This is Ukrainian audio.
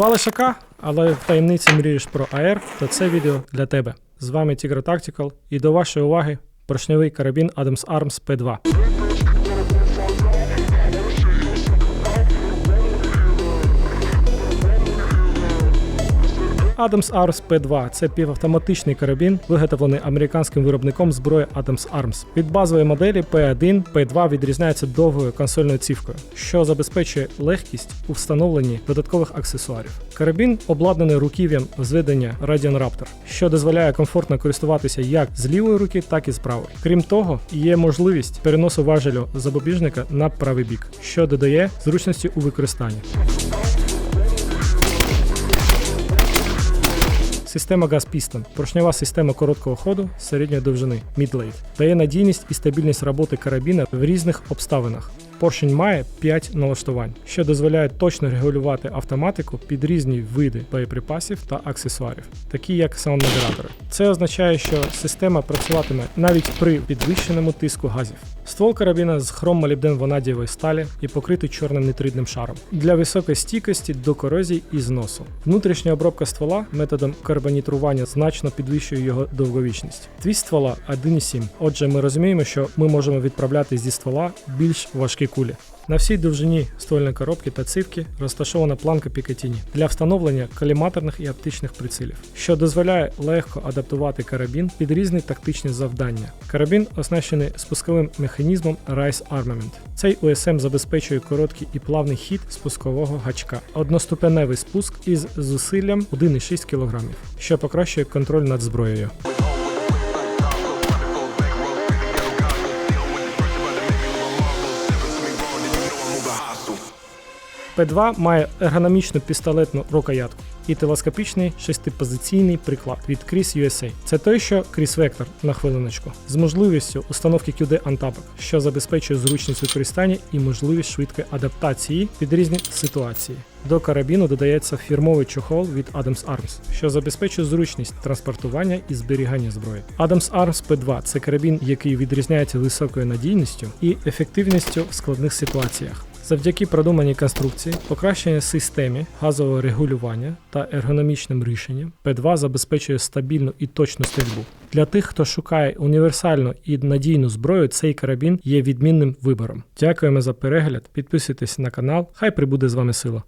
Хвалиш але в таємниці мрієш про АР, то це відео для тебе. З вами Tigra Tactical і до вашої уваги поршневий карабін Adams Arms P2. Adams Arms P2 це півавтоматичний карабін, виготовлений американським виробником зброї Adams Arms. Від базової моделі P1 P2 відрізняється довгою консольною цівкою, що забезпечує легкість у встановленні додаткових аксесуарів. Карабін обладнаний руків'ям зведення Radian Raptor, що дозволяє комфортно користуватися як з лівої руки, так і з правої. Крім того, є можливість переносу важелю запобіжника на правий бік, що додає зручності у використанні. Система Piston – поршнева система короткого ходу середньої довжини Mid-Late. дає надійність і стабільність роботи карабіна в різних обставинах. Поршень має 5 налаштувань, що дозволяє точно регулювати автоматику під різні види боєприпасів та аксесуарів, такі як саунд-модератори. Це означає, що система працюватиме навіть при підвищеному тиску газів. Ствол карабіна з хром-молібден ванадієвої сталі і покритий чорним нитридним шаром для високої стійкості до корозій і зносу. Внутрішня обробка ствола методом карбонітрування значно підвищує його довговічність. Твіст ствола 1,7. Отже, ми розуміємо, що ми можемо відправляти зі ствола більш важкі кулі. На всій довжині ствольної коробки та цивки розташована планка Пікатіні для встановлення коліматорних і оптичних прицілів, що дозволяє легко адаптувати карабін під різні тактичні завдання. Карабін оснащений спусковим механізмом Rise Armament. Цей USM забезпечує короткий і плавний хід спускового гачка, одноступеневий спуск із зусиллям 1,6 кг, що покращує контроль над зброєю. П2 має ергономічну пістолетну рукоятку і телескопічний шестипозиційний приклад від Chris USA. Це той, що Chris Vector на хвилиночку, з можливістю установки QD антапок, що забезпечує зручність використання і можливість швидкої адаптації під різні ситуації. До карабіну додається фірмовий чохол від Adams Arms, що забезпечує зручність транспортування і зберігання зброї. Adams Arms P2 це карабін, який відрізняється високою надійністю і ефективністю в складних ситуаціях. Завдяки продуманій конструкції, покращеній системі газового регулювання та ергономічним рішенням, P2 забезпечує стабільну і точну стрільбу. Для тих, хто шукає універсальну і надійну зброю, цей карабін є відмінним вибором. Дякуємо за перегляд, підписуйтесь на канал, хай прибуде з вами сила.